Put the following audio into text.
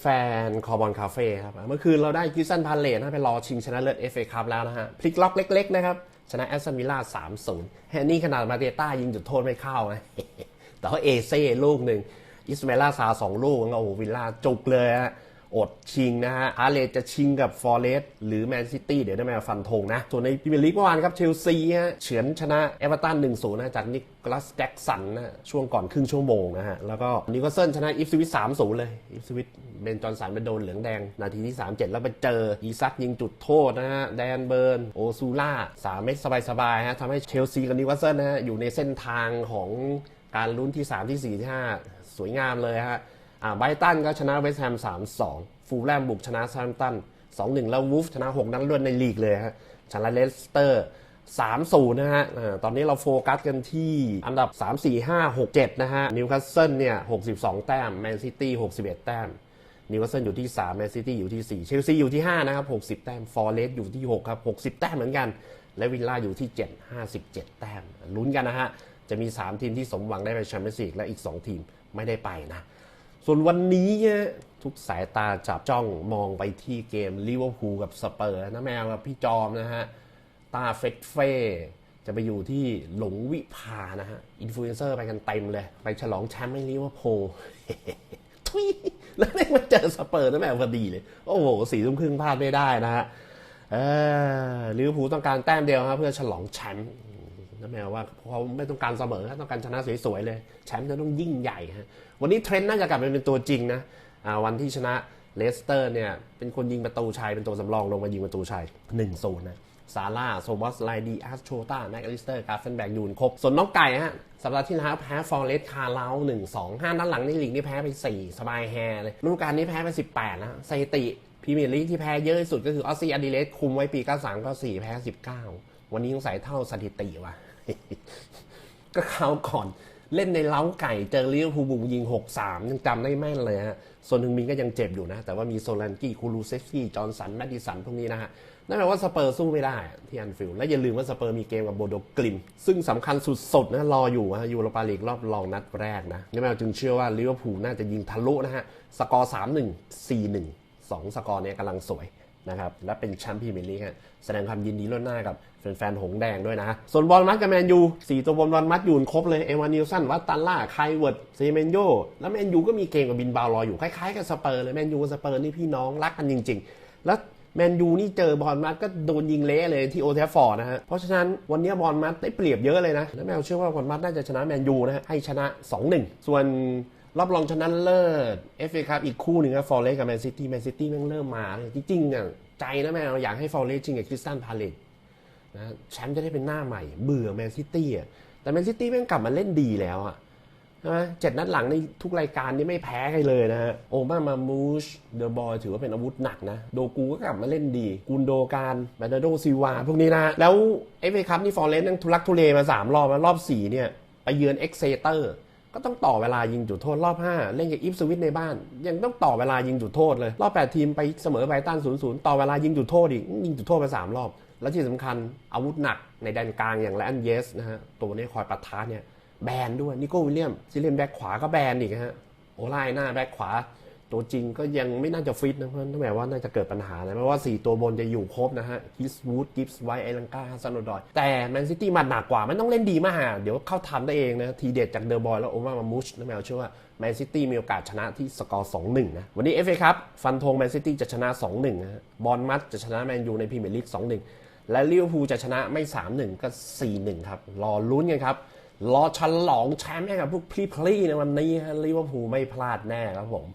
แฟนๆ คอบอลคาเฟ่ครับ เมื่อคืนเราได้กิสันพาเลตนะไปรอชิงชนะเลิศเอฟเอคัพแล้วนะฮะ พลิกล็อกเล็กๆ นะครับ ชนะแอสตันวิลล่าสามศูนย์แฮนนี่ขนาดมาเตต้ายิงจุดโทษไม่เข้านะ แต่ว่าเอเซ่ลูกหนึ่ง อิสมาเมลาซาสองลูกแล้วโอ้โหวิลล่าจุกเลยฮะ อดชิงนะฮะอาร์เลจะชิงกับฟอร์เรสต์หรือแมนซิตี้เดี๋ยวได้มาฟันธงนะ ส่วนในพรีเมียร์ลีกเมื่อวานครับเชลซีฮะเฉือนชนะเอเวอร์ตัน1-0นะจากนิโคลัสแจ็กสันนะช่วงก่อนครึ่งชั่วโมงนะฮะ แล้วก็นิโคลเซนชนะอิฟสวิต3-0เลย อิฟสวิตเบนจอนสันไปโดนเหลืองแดง นาทีที่ 37 แล้วไปเจอ อีซักยิงจุดโทษนะฮะ แดนเบิร์น โอซูล่าสามเม็ดสบายๆฮะทำให้เชลซีกับนิโคลเซนนะฮะ อยู่ในเส้นทางของการลุ้นที่ 3 ที่ 4 ที่ 5 สวยงามเลยฮะ อ่าไบตันก็ชนะเวสต์แฮม 3-2 ฟูลแลมบุกชนะซาร์ตัน 2-1 แล้ววูฟชนะ 6 นัดรวดในลีกเลยฮะชนะเลสเตอร์3-0 นะฮะตอนนี้เราโฟกัสกันที่อันดับ 3 4 5 6 7 นะฮะ นิวคาสเซิลเนี่ย 62 แต้ม แมนซิตี้ 61 แต้ม นิวคาสเซิลอยู่ที่ 3 แมนซิตี้อยู่ที่ 4 เชลซีอยู่ที่ 5 นะครับ 60 แต้ม ฟอร์เรสต์อยู่ที่ 6 ครับ 60 แต้มเหมือนกัน และวิลล่าอยู่ที่ 7 57 แต้ม ลุ้นกันนะฮะ จะมี 3 ทีมที่สมหวังได้ไปแชมเปี้ยนส์ลีกและอีก 2 ทีมไม่ได้ไปนะ ส่วนวันนี้เนี่ยทุกสายตาจับจ้องมองไปที่เกมลิเวอร์พูลกับสเปอร์นะแมวกับพี่จอมนะฮะ ตาเฟดเฟ่จะไปอยู่ที่หลงวิภานะฮะ อินฟลูเอนเซอร์ไปกันเต็มเลย ไปฉลองแชมป์ให้ลิเวอร์พูลทุยแล้วแม่งมาเจอสเปอร์นะแม่งพอดีเลย โอ้โหสี่ทุ่มครึ่งพลาดไม่ได้นะฮะเออลิเวอร์พูลต้องการแต้มเดียวครับเพื่อฉลองแชมป์ นะแมวว่าเขาไม่ต้องการเสมอครับต้องการชนะสวยๆเลย แชมป์จะต้องยิ่งใหญ่ฮะวันนี้เทรนด์น่าจะกลับไปเป็นตัวจริงนะอ่าวันที่ชนะเลสเตอร์เนี่ยเป็นคนยิงประตูชัยเป็นตัวสำรองลงมายิงประตูชัย1นศูนย์นะซาร่าโซบอสไลดีอาร์โชต้าแม็กอลิสเตอร์กาเฟนแบกยูนครบ ส่วนน้องไก่ฮะ สัปดาห์ที่แล้วแพ้ฟอร์เรสคาร์เลาหนึ่งสองห้าด้านหลังในลีกนี่แพ้ไป 4 สบายแฮเลยฤดูกาลนี้แพ้ไป 18นะสถิติพรีเมียร์ลีกที่แพ้เยอะที่สุดก็คือออสซี่อดิเลสคุมไว้ปี 93 94 แพ้ 19 วันนี้ต้องใส่เท่าสถิติว่ะ ก็คราวก่อนเล่นในเล้าไก่เจอเลิเวอร์พูบุกยิง 6-3 ยังจำได้แม่นเลยฮะส่วนหนึ่งมินก็ยังเจ็บอยู่นะ แต่ว่ามีโซลันกี้คูลูเซฟกี้จอร์นสันแมดดิสันพวกนี้นะฮะ นั่นแปลว่าสเปอร์สู้ไม่ได้ที่อันฟิลด์และอย่าลืมว่าสเปอร์มีเกมกับโบโดกลิม ซึ่งสำคัญสุดๆนะรออยู่ฮะยูโรปาลีกรอบรองนัดแรกนะนั่นแปลว่าจึงเชื่อว่าลิเวอร์พูลน่าจะยิงทะลุนะฮะสกอร์3-1 4-1สองสกอร์เนี้กำลังสวย นะครับและเป็นแชมป์พรีเมียร์ลีกฮะแสดงความยินดีล่วงหน้ากับแฟนๆหงแดงด้วยนะ ส่วนบอลมัดกับแมนยูสี่ตัวบอลบอลมัดอยู่ครบเลย เอวานิลสันวัตตันล่าไคเวิร์ดเซเมนโยแล้วแมนยูก็มีเกมกับบินบาวรออยู่ คล้ายๆกับสเปอร์เลยแมนยูกับสเปอร์นี่พี่น้องรักกันจริง ๆ แล้วแมนยูนี่เจอบอลมัดก็โดนยิงเละเลยที่โอเทฟฟอร์ดนะฮะ เพราะฉะนั้นวันนี้บอลมัดได้เปรียบเยอะเลยนะ แล้วแมวเชื่อว่าบอลมัดน่าจะชนะแมนยูนะฮะ ให้ชนะ 2-1 ส่วน รอบรองชนะเลิศเอฟเอครับอีกคู่หนึ่งครับฟอร์เรสกับแมนซิตี้แมนซิตี้แม่งเริ่มมาเลยจริงๆเนี่ยใจนะแม่เราอยากให้ฟอร์เรสจริงกับคริสตันพาเลตนะแชมป์จะได้เป็นหน้าใหม่ เบื่อแมนซิตี้อะแต่แมนซิตี้แม่งกลับมาเล่นดีแล้วอะใช่ไหมเจ็ดนัดหลังในทุกรายการนี่ไม่แพ้ใครเลยนะฮะโอมามามูชเดอะบอยถือว่าเป็นอาวุธหนักนะ โดกูก็กลับมาเล่นดี กุนโดการแบรนาโดซิวาพวกนี้นะ แล้วเอฟเอคัพนี่ฟอร์เรสต์นั่งทุลักทุเลมาสามรอบแล้วรอบสี่เนี่ย ไปเยือนเอ็กเซเตอร์ ก็ต้องต่อเวลายิงจุดโทษรอบ 5 เล่นกับอิฟสวิตในบ้าน ยังต้องต่อเวลายิงจุดโทษเลย รอบ 8 ทีมไปเสมอไบตัน0 0ต่อเวลายิงจุดโทษอีกยิงจุดโทษไป 3 รอบ แล้วที่สำคัญอาวุธหนักในแดนกลางอย่างแลนเยสนะฮะตัวนี้คอยปะทะเนี่ยแบนด้วยนิโก้วิลเลียมซิเลนแบ็กขวาก็แบนอีกฮะโอไลน์หน้าแบ็กขวา ตัวจริงก็ยังไม่น่าจะฟิตนะเพราะนั่นแปลว่าน่าจะเกิดปัญหาเลยเพราะว่า 4 ตัวบนจะอยู่ครบนะฮะฮิสวูดกิฟส์ไวไอลังกาฮัสซันโอดอยแต่แมนซิตี้มันหนักกว่าไม่ต้องเล่นดีมากเดี๋ยวเข้าทำได้เองนะทีเด็ดจากเดอร์บอยแล้วโอมามามุชนั่นแปลว่าเชื่อว่าแมนซิตี้มีโอกาสชนะที่สกอร์ 2-1 นะ วันนี้เอฟเอครับ ฟันธงแมนซิตี้จะชนะ 2-1นะฮะบอลมัดจะชนะแมนยูในพรีเมียร์ลีก 2-1 และลิเวอร์พูลจะชนะไม่ 3-1 ก็ 4-1 ครับ รอลุ้นกันครับ รอฉลองแชมป์ให้กับพวกพลีๆในวันนี้ฮะลิเวอร์พูลไม่พลาดแน่ครับผม